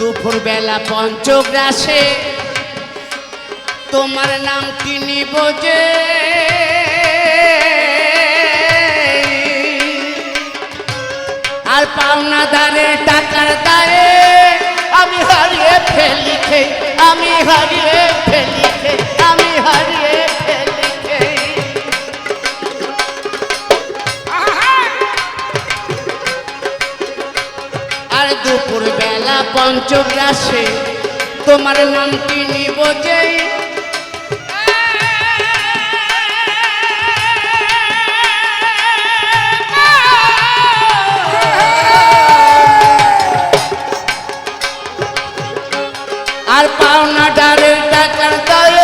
দুপুরবেলা পঞ্চগ্রাসে। তোমার নাম কি নিব যে? আর পাওনাদারে টাকার দায়ে আমি হারিয়ে ফেলিখে আমি হারিয়ে ফেলিখে আমি হারিয়ে বেলা পঞ্চগ্রাসে তোমার নাম কি নিব যে আর পাওনা ডালের টাকার দয়ে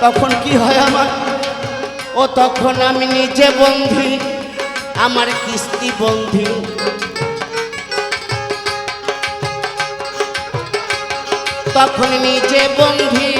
তখন কি হয় আমার? ও তখন আমি নিজে বন্ধি, আমার কিস্তি বন্ধি। তখন নিজে বন্ধি,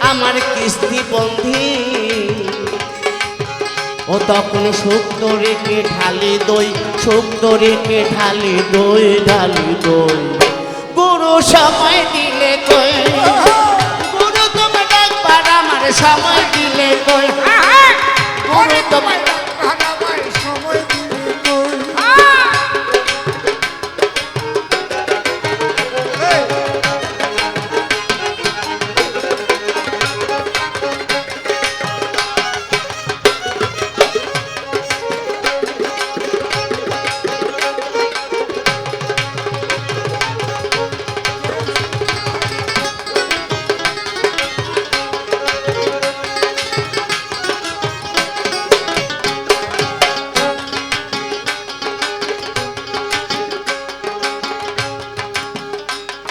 আমার কিস্তি বন্ধি। ও তখন শুক্ত রেখে ঢালি দই শুক্ত রেখে ঢালি দই ঢালি দই। গুরু সময় দিলে কই? গুরু আমার সময় দিলে কই? গুরু তোমার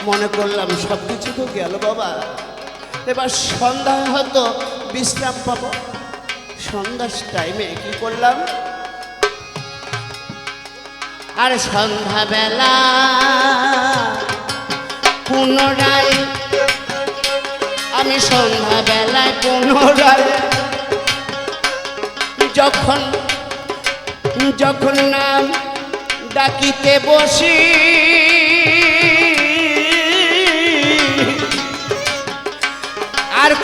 মনে করলাম সব কিছু তো গেল বাবা। এবার সন্ধ্যায় হয়তো বিশ্রাম পাবো। সন্ধ্যার টাইমে কি করলাম? আর সন্ধ্যাবেলা পুনরায় আমি সন্ধ্যাবেলায় পুনরায় যখন যখন নাম ডাকিতে বসি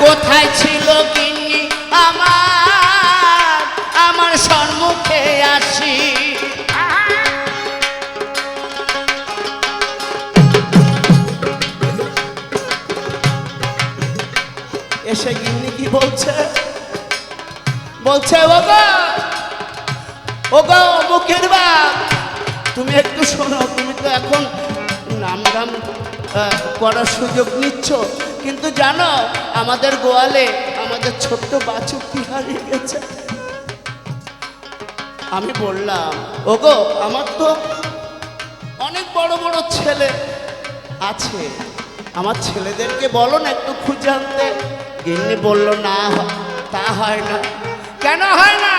কোথায় ছিল গিন্নি? আমার আমার সম্মুখে আসি এসে গিন্নি কি বলছে? বলছে, ওগো ওগো, মুখের বাপ, তুমি একটু শোনো, তুমি তো এখন নাম গাম করার সুযোগ নিচ্ছ। কিন্তু জানো, আমাদের গোয়ালে আমাদের ছোট্ট বাছুরটি হারিয়ে গেছে আমি বললাম, ওগো, আমার তো অনেক বড় বড় ছেলে আছে। আমার ছেলেদেরকে বলো না, একটু খুঁজে আনতে। গিন্নি বলল, না, তা হয় না। কেন হয় না?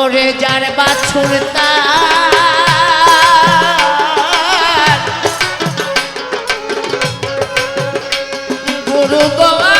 ওরে যার বাছুর তার গুরু গো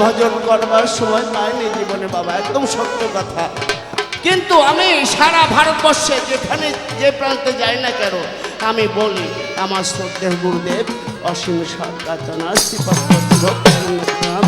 ভজন করবার সময় পাইনি জীবনে বাবা, একদম সত্য কথা। কিন্তু আমি সারা ভারতবর্ষে যেখানে যে প্রান্তে যাই না কেন, আমি বলি, আমার শ্রদ্ধেয় গুরুদেব, অসীম সরকার শ্রীপদ নাম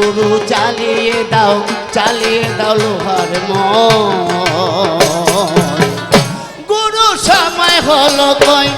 গুরু চালিয়ে দাও চালিয়ে দাও লোহার ম গুরু সময় হলো কয়?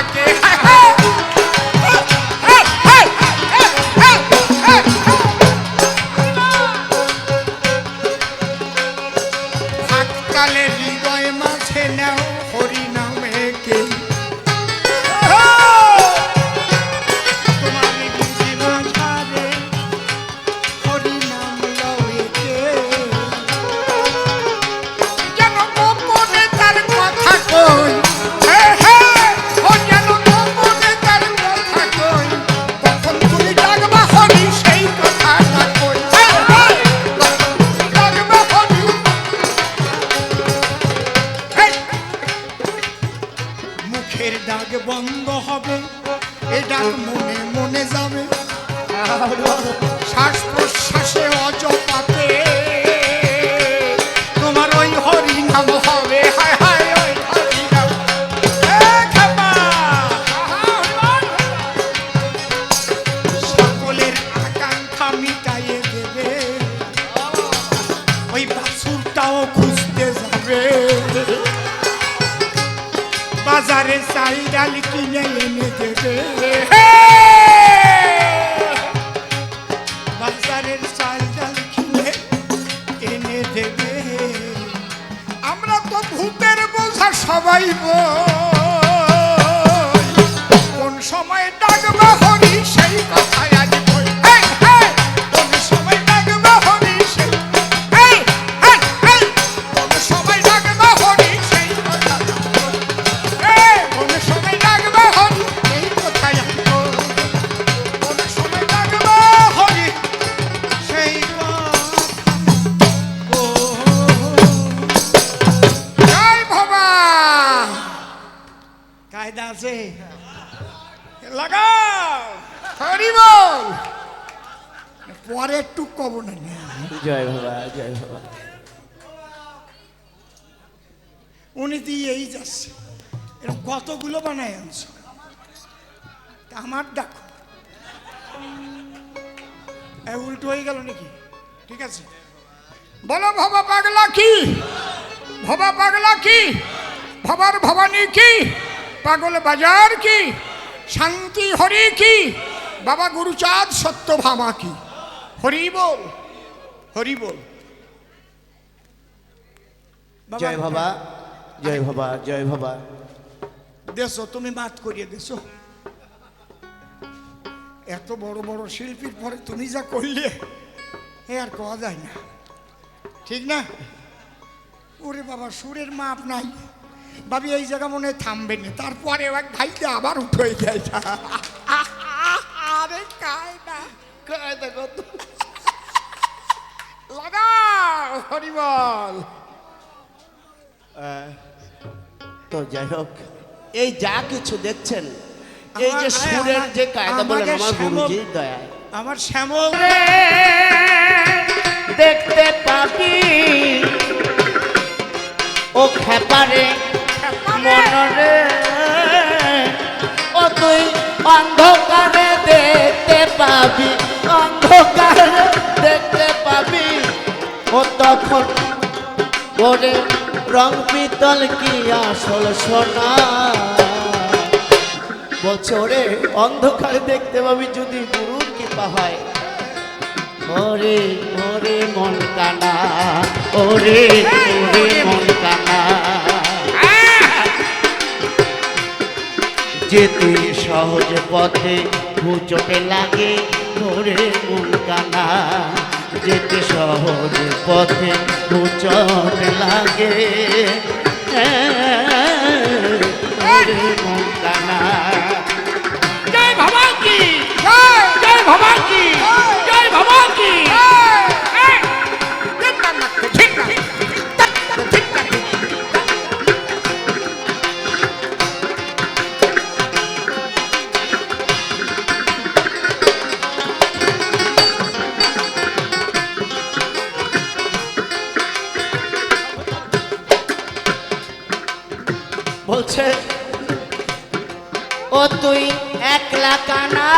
할게 ডাক বন্ধ হবে এ ডাক মনে মনে যাবে। শ্বাস প্রশ্বাসে অজপাতে Paraíba. এরকম কতগুলো বানায় আনছো? তা আমার দেখো উল্টো হয়ে গেল নাকি? ঠিক আছে। বলো ভবা পাগলা কি? ভবা পাগলা কি? ভবার ভবানী কি? পাগল বাজার কি? শান্তি হরি কি? বাবা গুরুচাঁদ সত্য ভামা কি? হরি বল হরি বল। জয় বাবা জয় বাবা জয় বাবা দেশো তুমি মাত করিয়ে দেশো এত বড় বড় শিল্পীর পরে তুমি যা করলে এ আর কওয়া যায় না। ঠিক না? ওরে বাবা সুরের মাপ নাই। ভাবি এই জায়গা মনে হয় থামবে না। তারপরে এক ভাইকে আবার উঠে যায় আরে কায়দা কত লাগাও হরিবল। তো যাই হোক এই যা কিছু দেখছেন এই যে সুরের যে কায়দা বলেন আমাকে আমার গুরুজির দয়ায় আমার শ্যামল দেখতে পাবি ও খেপারে মনরে। ও তুই অন্ধকারে দেখতে পাবি অন্ধকারে দেখতে পাবি। ও তখন ওরে রং পিতল কি আসল সোনা? বলছে ওরে অন্ধকারে দেখতে পাবি যদি গুরুর কৃপা হয়। ওরে ওরে মন কানা, ওরে ওরে মন কানা। যেতে সহজ পথে হুচটে লাগে, ওরে মন কানা। যেতে সহজ পথে হুচটে লাগে। মন জয় বাবা কি জয় কি বলছে ও তুই একলা কানা?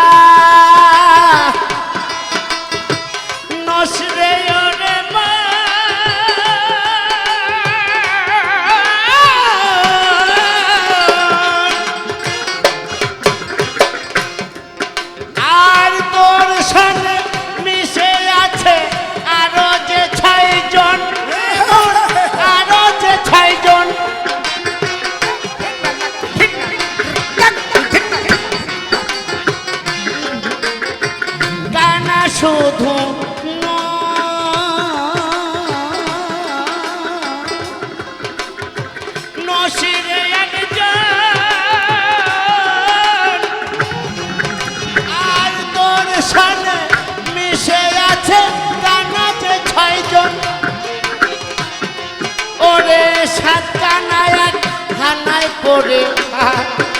ওরে সাত কানায় এক খানায় পড়ে।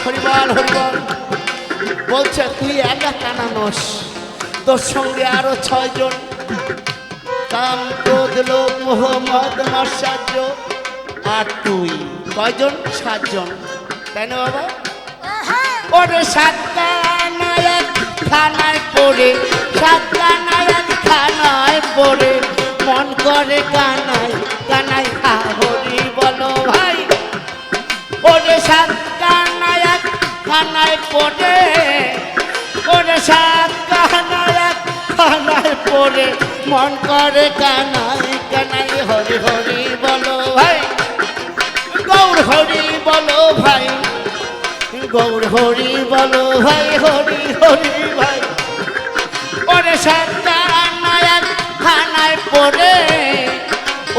হরিবল হরিবল। বলছে তুই একা কানা নস। তোর সঙ্গে আরও ছয়জন। কাম ক্রোধ লোক মোহাম্মদ মাসার্য আর তুই কয়জন? সাতজন। তাই না বাবা? ওরে সাতটা নায়ক খানায় পড়ে সাতটা নায়ক খানায় পড়ে। মন করে কানাই কানাই হরি বলো ভাই। ওরে সাতটা নায়ক খানায় পড়ে ওরে নায়ক খানায় পড়ে মন করে কানাই কানাই, হরি হরি বলো ভাই। গৌর হরি বলো ভাই। গৌর হরি বলো ভাই, হরি হরি ভাই। ওরে সন্তান নায়ক খানায় পড়ে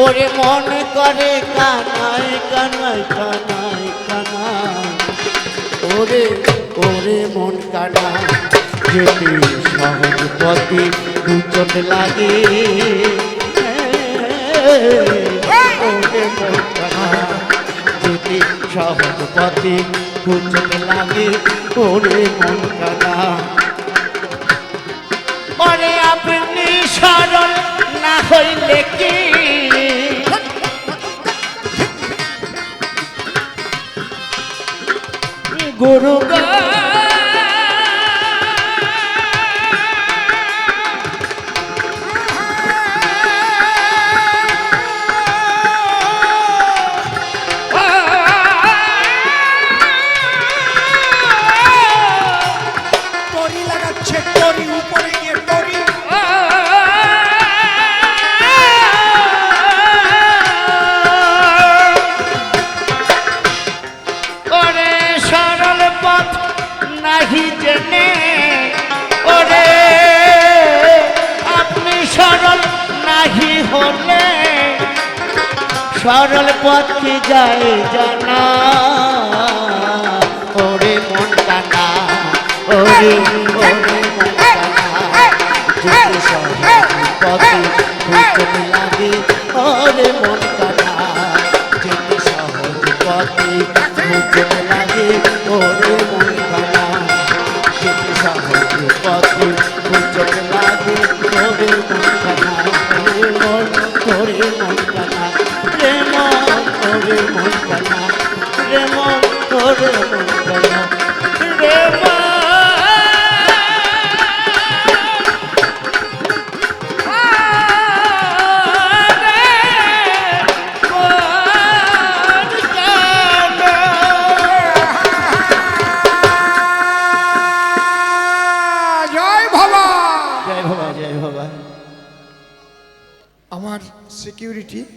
ওরে মন করে কানায় কানায় কানায় কানায় ওরে ওরে মন কানা যেতে সহজ পথে দুচট লাগে। যেতে সহজ পথে দুচট লাগে, ওরে মন ওরে আপনি সরল না হইলে কি? গুরু গো সরল পথ যায় জানা? ওরে মন কানা ওরে ওরে মন কানা যেতে সহজ পথে খুঁজতে লাগে, ওরে মন কানা যেতে সহজ পথে খুঁজতে লাগে, ওরে কানা রে মন ওরে মন কানা রে ওরে মন কানা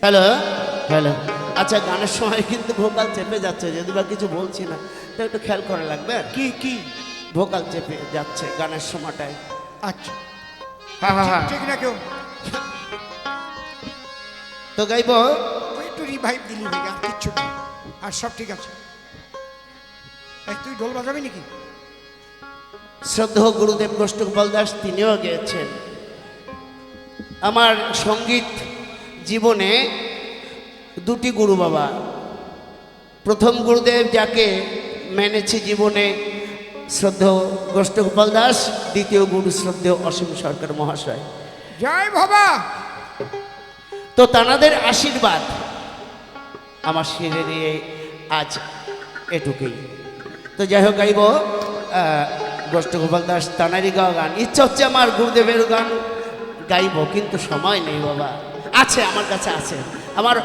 হ্যালো হ্যালো আচ্ছা গানের সময় কিন্তু ভোকাল চেপে যাচ্ছে যদি বা কিছু বলছি না তো একটু খেয়াল করা লাগবে? আর কি কি? ভোকাল চেপে যাচ্ছে গানের সময়টায়। আচ্ছা। হ্যাঁ হ্যাঁ হ্যাঁ ঠিক না কেউ। তো গাইব? একটু রিভাইভ দিলি ভাই আর কিচ্ছু আর সব ঠিক আছে। এই তুই ঢোল বাজাবি নাকি? শ্রদ্ধ গুরুদেব গোষ্ঠগোপাল দাস তিনিও গেয়েছেন। আমার সংগীত জীবনে দুটি গুরু বাবা। প্রথম গুরুদেব যাকে মেনেছি জীবনে শ্রদ্ধ গোষ্ঠগোপাল দাস দ্বিতীয় গুরু শ্রদ্ধেয় অসীম সরকার মহাশয়। জয় বাবা। তো তানাদের আশীর্বাদ আমার শিরে নিয়ে আজ এটুকুই। তো যাই হোক গাইব গোষ্ঠ গোপাল দাস তানারি গাওয়া গান। ইচ্ছা হচ্ছে আমার গুরুদেবের গান গাইব কিন্তু সময় নেই বাবা। আছে আমার কাছে আছে। আমার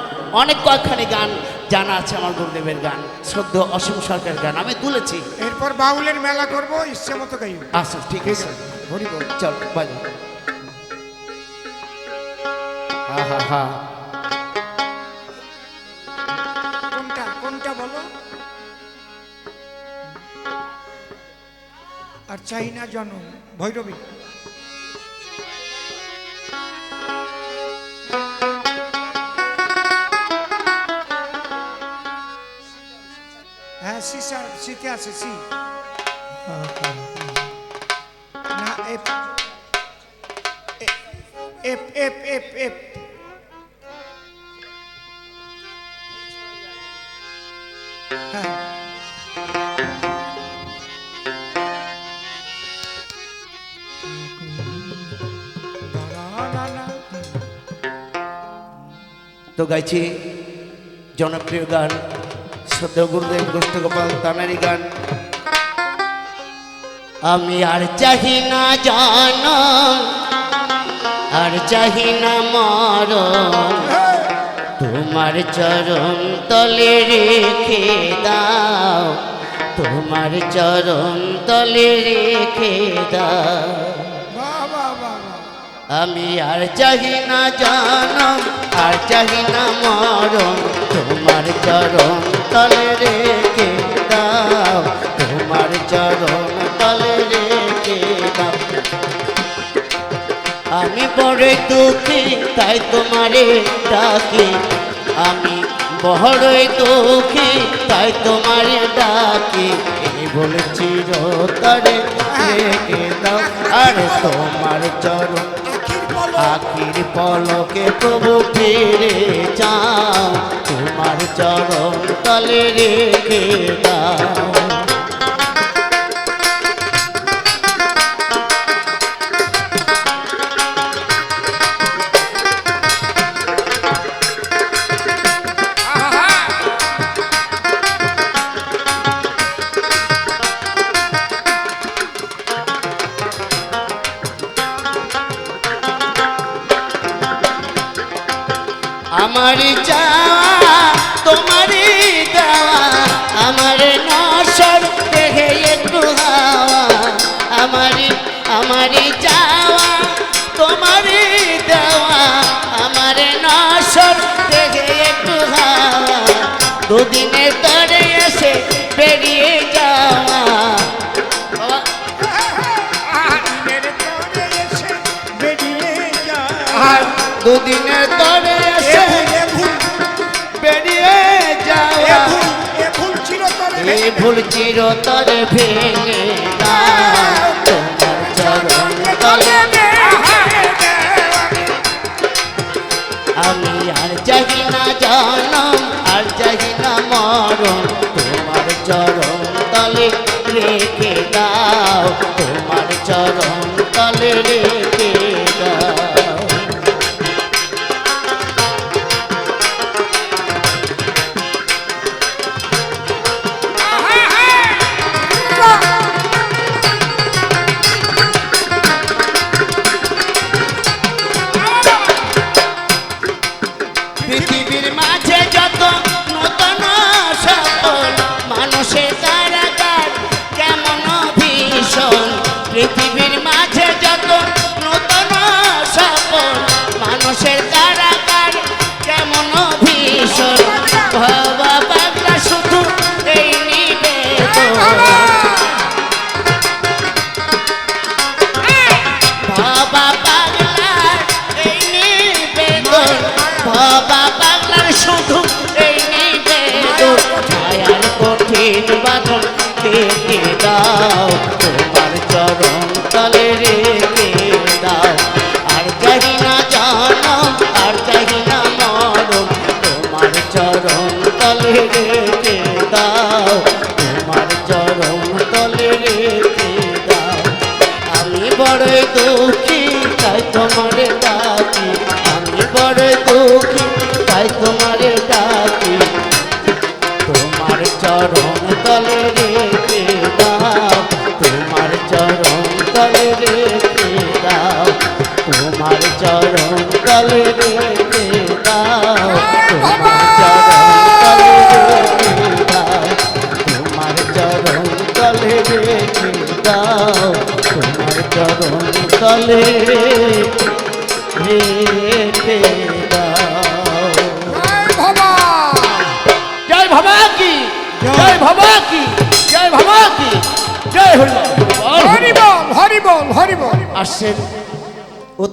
অনেক কয়েকখানি গান জানা আছে আমার গুরুদেবের গান শ্রদ্ধ অসীম সরকার গান আমি তুলেছি। এরপর বাউলের মেলা করব ইচ্ছে মতো গাইব আচ্ছা ঠিক আছে। হরি বল। চল বাজো হা হা হা। কোনটা কোনটা বলো? আর চাই না জনম ভৈরবী। সিতে আছে সি না F F F F F হ্যাঁ। তো গাইছি জনপ্রিয় গান। শ্রদ্ধা গুরুদেব গোষ্ঠগোপাল তানারি গান আমি আর চাহি না জান আর চাহি না মরণ তোমার চরণ তলে রেখে দাও, তোমার চরণ তলে রেখে দাও। আমি আর চাহি না জানম আর চাহি না মরণ, তোমার চরণ তলে রেখে দাও, তোমার চরণ তলে রেখে দাও। আমি বড় দুঃখী, তাই তোমারে ডাকি। আমি বড়ই দুঃখী, তাই তোমারে ডাকি। এই বলেছি রোতারে রেখে দাও। আর তোমার চরণ, আখির পলকে প্রভু ফিরে যাও তোমার চরণ তলে রেখে দাও। দুদিনে তরে সে বেরিয়ে যাওয়া। এই ভুল চিরতরে ভেঙে তোমার বাকি আমি বড় দুঃখী তাই তোমার বিশ্বের